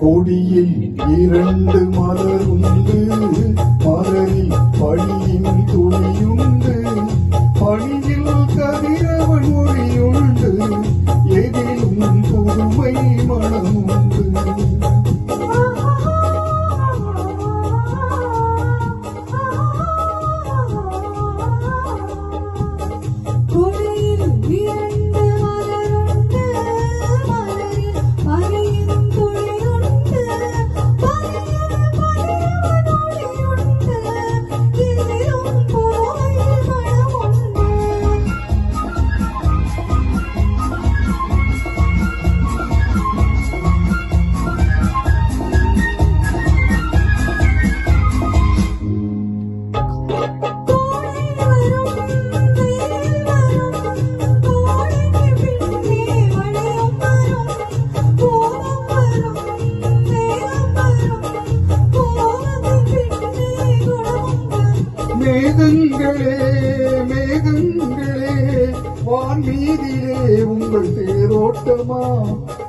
கொடியில் இரண்டு மலருண்டு மலரில் பணியின் துணியுண்டு. பணியில் மேகங்களே மேகங்களே வான் மீதிலே உங்கள் தேரோட்டமா?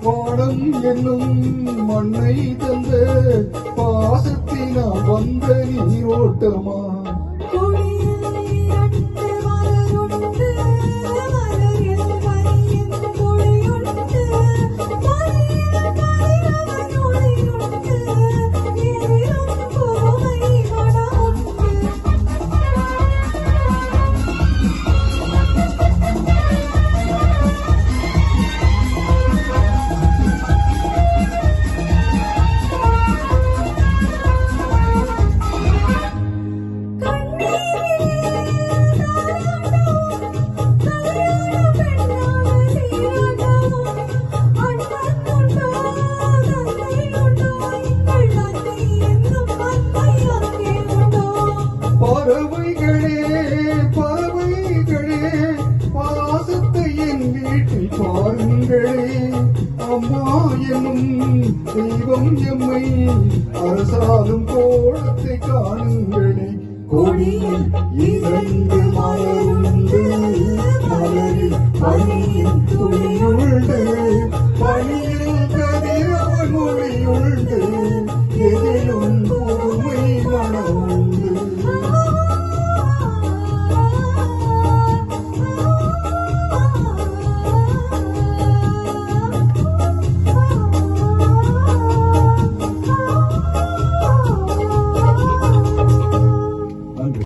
வானம் என்னும் மண்ணை தந்த பாசத்தினா வந்த நீரோட்டமா? பாருங்களே அம்மா எனும் தெய்வம் எம்மை அரசாலும் கோலத்தை காணுங்களே. கொடியில் இறந்து மலர்ந்து மலரில் பணியில் துணியுள்ளது பணியில் கதிரவன் மொழியுள்ளது எதிலும் பொறுமை மனம்